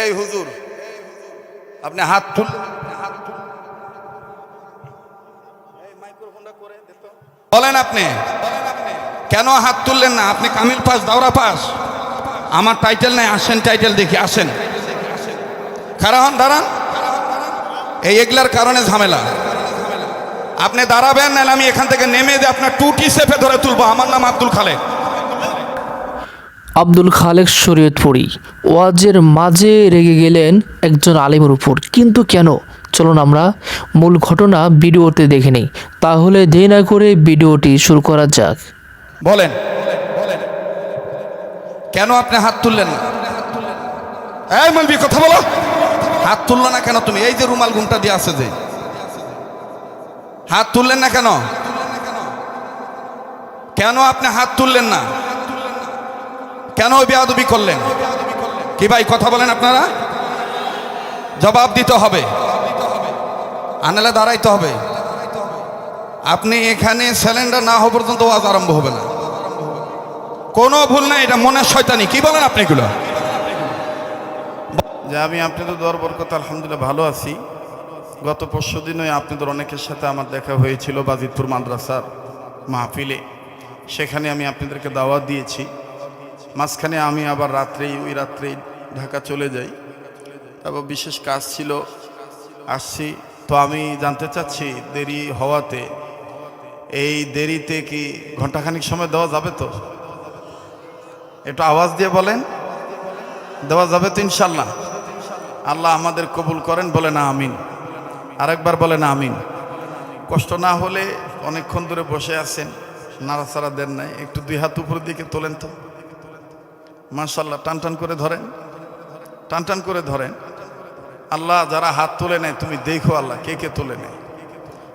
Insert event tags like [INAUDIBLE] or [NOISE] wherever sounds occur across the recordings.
এই হুজুর, আপনি হাত তুল। বলেন আপনি, কেন হাত তুললেন না? আপনি কামিল পাস, দাওরা পাস। আমার টাইটেল নাই, আসেন টাইটেল দেখি, আসেন। খারাহন, দাঁড়ান। এই এগুলার কারণে ঝামেলা। আপনি দাঁড়াবেন, নাহলে আমি এখান থেকে নেমে দিয়ে আপনার টুটি সেফে ধরে তুলবো। আমার নাম আব্দুল খালেক। আব্দুল খালেক শরীয়তপুরী। ওয়াজের মাঝে রেগে গেলেন একজন আলিমের উপর। কিন্তু কেন? চলুন আমরা মূল ঘটনা ভিডিওতে দেখে নেই। তাহলে দেরি না করে ভিডিওটি শুরু করা যাক। বলেন। কেন আপনি হাত তুললেন না? এই মালবি, কথা বলো। হাত তুললো না কেন তুমি? এই যে রুমাল ঘুমটা দিয়ে আছে যে। হাত তুললেন না কেন? কেন আপনি হাত তুললেন না? কেন বেয়াদবি করলেন? কি ভাই, কথা বলেন আপনারা? জবাব দিতে হবে। আনালে দাঁড়াইতে হবে। আপনি এখানে সিলিন্ডার না হওয়া পর্যন্ত ওয়াজ আরম্ভ হবে না। কোনো ভুল নাই, এটা মনের শয়তানি। কি বলেন আপনি এগুলো? যে আমি আপনাদের দর বরকত আলহামদুলিল্লাহ ভালো আছি। গত পরশু দিনই আপনাদের অনেকের সাথে আমার দেখা হয়েছিল বাজিতপুর মাদ্রাসার মাহফিলে। সেখানে আমি আপনাদেরকে দাওয়াত দিয়েছি। মাঝখানে আমি আবার রাত্রেই, ওই রাত্রেই ঢাকা চলে যাই। তারপর বিশেষ কাজ ছিল, আসছি। তো আমি জানতে চাচ্ছি, দেরি হওয়াতে এই দেরিতে কি ঘন্টাখানিক সময় দেওয়া যাবে তো? একটু আওয়াজ দিয়ে বলেন। দেওয়া যাবে তো ইনশাল্লাহ আল্লাহ আমাদের কবুল করেন, বলে না আমিন। আরেকবার বলে না আমিন। কষ্ট না হলে অনেকক্ষণ ধরে বসে আছেন, নাড়াচাড়া দেন নাই। একটু দুই হাত উপরের দিকে তোলেন তো। মার্শাল্লাহ টান টান করে ধরেন। টান টান করে ধরেন। আল্লাহ যারা হাত তুলে নেয়, তুমি দেখো আল্লাহ কে কে তুলে নেয়।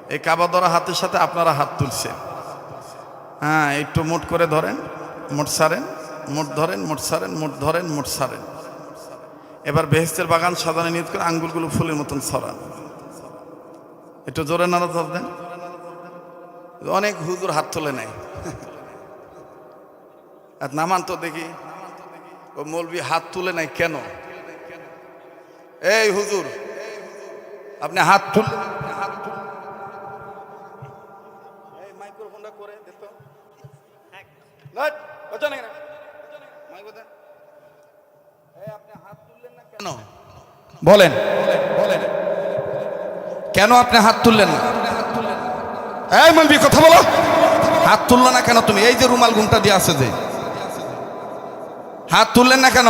এই কাবা ধরা হাতের সাথে আপনারা হাত তুলছেন। হ্যাঁ একটু মোট করে ধরেন, মোট সারেন, মোট ধরেন, মোট সারেন, মোট ধরেন, মোট সারেন। এবার বেহেস্তের বাগান সাজানো নিয়ত করে আঙ্গুলগুলো ফুলের মতন ছড়ান। একটু জোরে নাড়া ধর দেন। অনেক হুজুর হাত তুলে নেয়। [LAUGHS] আর নামান তো দেখি। ও মৌলবি হাত তুলে নেয় কেন? এই হুজুর আপনি হাত তুল মাইক্রোফোনটা করে হাত তুললেন না কেন? বলেন। বলেন কেন আপনি হাত তুললেন না? এই মালবি কথা বলো। হাত তুললো না কেন তুমি? এই যে রুমাল ঘুমটা দিয়ে আছে যে। হাত তুললেন না কেন?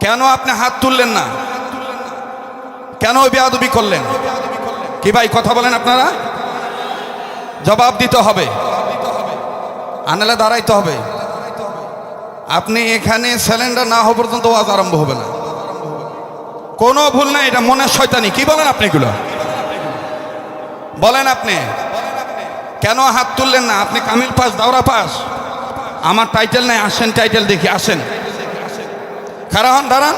কেন আপনি হাত তুললেন না? কেন বেয়াদবি করলেন? কি ভাই, কথা বলেন আপনারা? জবাব দিতে হবে। আনালে দাঁড়াইতে হবে। আপনি এখানে সিলিন্ডার না হওয়া পর্যন্ত ওয়াজ আরম্ভ হবে না। কোনো ভুল নাই, এটা মনের শয়তানি। কি বলেন আপনি এগুলো? বলেন আপনি। কেন হাত তুললেন না? আপনি কামিল পাস, দাওরা পাস? আমার টাইটেল নাই, আসেন টাইটেল দেখি, আসেন। খারাহন দাঁড়ান।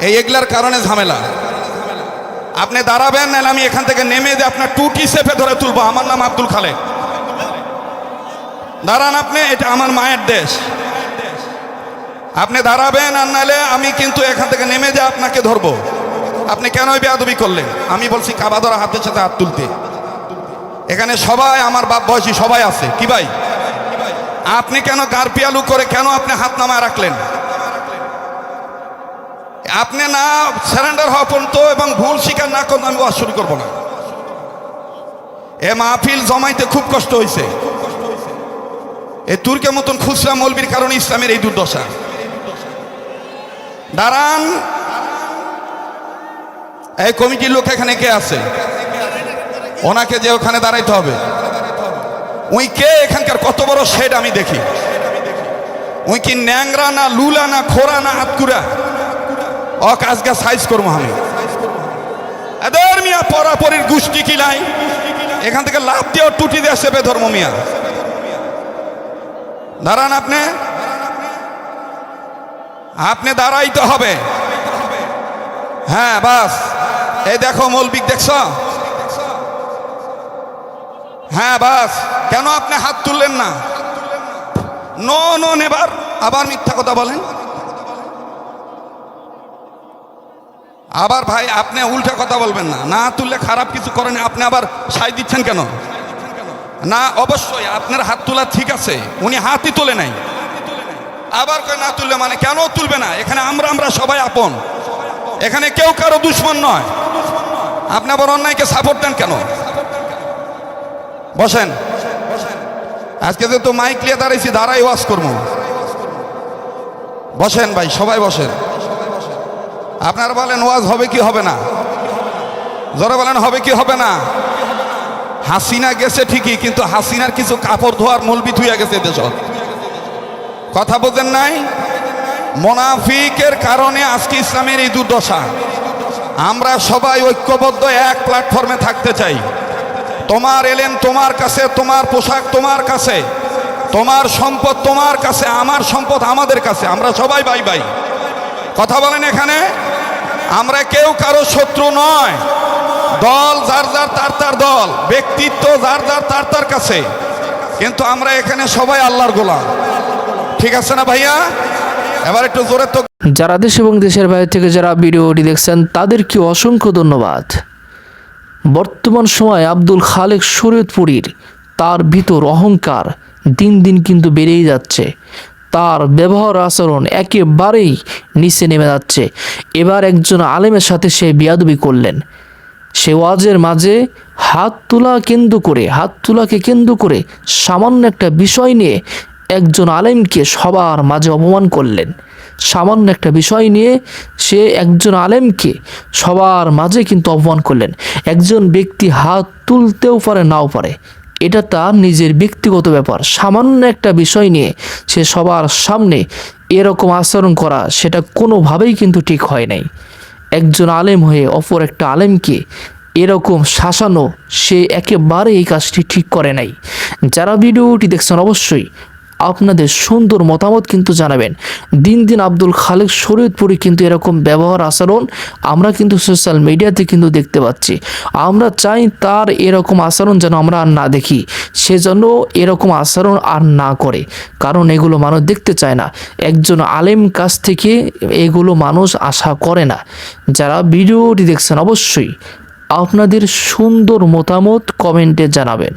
এই এগুলার কারণে ঝামেলা। আপনি দাঁড়াবেন, নাহলে আমি এখান থেকে নেমে দিয়ে আপনার টুটি সেফে ধরে তুলবো। আমার নাম আব্দুল খালেক। দাঁড়ান আপনি, এটা আমার মায়ের দেশ। আপনি দাঁড়াবেন, আর নাহলে আমি কিন্তু এখান থেকে নেমে দিয়ে আপনাকে ধরবো। আপনি কেন বেয়াদবি করলেন? আমি বলছি, কাবা ধরা হাতের সাথে হাত তুলতে। এখানে সবাই, আমার বাপ বয়সী সবাই আছে। কি ভাই? আপনি কেন গারপিয়ালু করে কেন আপনি হাত নামায় রাখলেন? আপনি না সারেন্ডার হওয়া পর্যন্ত এবং ভুল স্বীকার না করলে আমি ওয়াজ শুরু করব না। এ মাহফিল জমাইতে খুব কষ্ট হয়েছে এ তুর্কের মতন খুচরা মৌলবির কারণে ইসলামের এই দুর্দশা। দাঁড়ান। এই কমিটির লোক এখানে কে আছে? ওনাকে যে ওখানে দাঁড়াইতে হবে। উই কে এখানকার কত বড় শেড আমি দেখি? উই কি ন্যাংরা না লুলা না খোরা না হাতকুরা আজকে সাইজ করব আমি। এদের মিয়া পরাপরির গোষ্ঠী কি নাই? এখান থেকে লাভ দিয়ে টুটি দিয়ে সেবে ধর্ম মিয়া। দাঁড়ান আপনি। আপনি দাঁড়াইতে হবে। হ্যাঁ বাস। এই দেখো মৌলবিক দেখছ? হ্যাঁ বাস। কেন আপনি হাত তুললেন না? নো নো, নেবার। আবার মিথ্যা কথা বলেন। আবার ভাই, আপনি উল্টে কথা বলবেন না। না তুললে খারাপ কিছু করেন আপনি আবার সাই দিচ্ছেন কেন? না, অবশ্যই আপনার হাত তোলা ঠিক আছে। উনি হাতই তোলে নাই। আবার কয় না তুললে মানে? কেন তুলবে না? এখানে আমরা আমরা সবাই আপন। এখানে কেউ কারও দুশ্মন নয়। আপনি আবার অন্যায়কে সাপোর্ট দেন কেন? বসেন। আজকে যেহেতু মাইক নিয়ে দাঁড়াইছি, দাঁড়াই ওয়াজ করব। বসেন ভাই, সবাই বসেন। আপনারা বলেন, ওয়াজ হবে কি হবে না? জোরে বলেন, হবে কি হবে না? হাসিনা গেছে ঠিকই, কিন্তু হাসিনার কিছু কাপড় ধোয়ার মলবি থুইয়া গেছে দেশ। কথা বোঝেন নাই? মোনাফিকের কারণে আজকে ইসলামের এই দুর্দশা। আমরা সবাই ঐক্যবদ্ধ, এক প্ল্যাটফর্মে থাকতে চাই। তোমার এলেন তোমার কাছে, তোমার পোশাক তোমার কাছে, তোমার সম্পদ তোমার কাছে, আমার সম্পদ আমাদের কাছে, আমরা সবাই ভাই ভাই কথা বলেন এখানে? আমরা কেউ কারও শত্রু নয়। দল যার যার তার তার দল, ব্যক্তিত্ব যার যার তার তার কাছে। কিন্তু আমরা এখানে সবাই আল্লাহর গোলাম। ঠিক আছে না ভাইয়া? এবার একটু জোরে তো যারা দেশ এবং দেশের বাইরে থেকে যারা ভিডিওটি দেখছেন, তাদেরকে অসংখ্য ধন্যবাদ। বর্তমান সময় আব্দুল খালেক শরীয়তপুরীর তার ভিতর অহংকার দিন দিন কিন্তু বেড়েই যাচ্ছে। তার ব্যবহার আচরণ একেবারেই নিচে নেমে যাচ্ছে। এবার একজন আলেমের সাথে সে বিয়াদবি করলেন। সে ওয়াজের মাঝে হাত তোলা কেন্দ্র করে, হাত তোলাকে কেন্দ্র করে সামান্য একটা বিষয় নিয়ে একজন আলেমকে সবার মাঝে অপমান করলেন। সামান্য একটা বিষয় নিয়ে সে একজন আলেমকে সবার মাঝে কিন্তু অপমান করলেন। একজন ব্যক্তি হাত তুলতেও পারে, নাও পারে। এটা তার নিজের ব্যক্তিগত ব্যাপার। সামান্য একটা বিষয় নিয়ে সে সবার সামনে এরকম আচরণ করা, সেটা কোনোভাবেই কিন্তু ঠিক হয় নাই। একজন আলেম হয়ে অপর একটা আলেমকে এরকম শাসানো, সে একেবারে এই কাজটি ঠিক করে নাই। যারা ভিডিওটি দেখছেন অবশ্যই আপনাদের সুন্দর মতামত কিন্তু জানাবেন। দিন দিন আব্দুল খালেক শরীয়তপুরি কিন্তু এরকম ব্যবহার, আচরণ আমরা কিন্তু সোশ্যাল মিডিয়াতে কিন্তু দেখতে পাচ্ছি। আমরা চাই তার এরকম আচরণ যেন আমরা আর না দেখি। সেজন্য এরকম আচরণ আর না করে। কারণ এগুলো মানুষ দেখতে চায় না। একজন আলেম কাছ থেকে এগুলো মানুষ আশা করে না। যারা ভিডিওটি দেখছেন অবশ্যই আপনাদের সুন্দর মতামত কমেন্টে জানাবেন।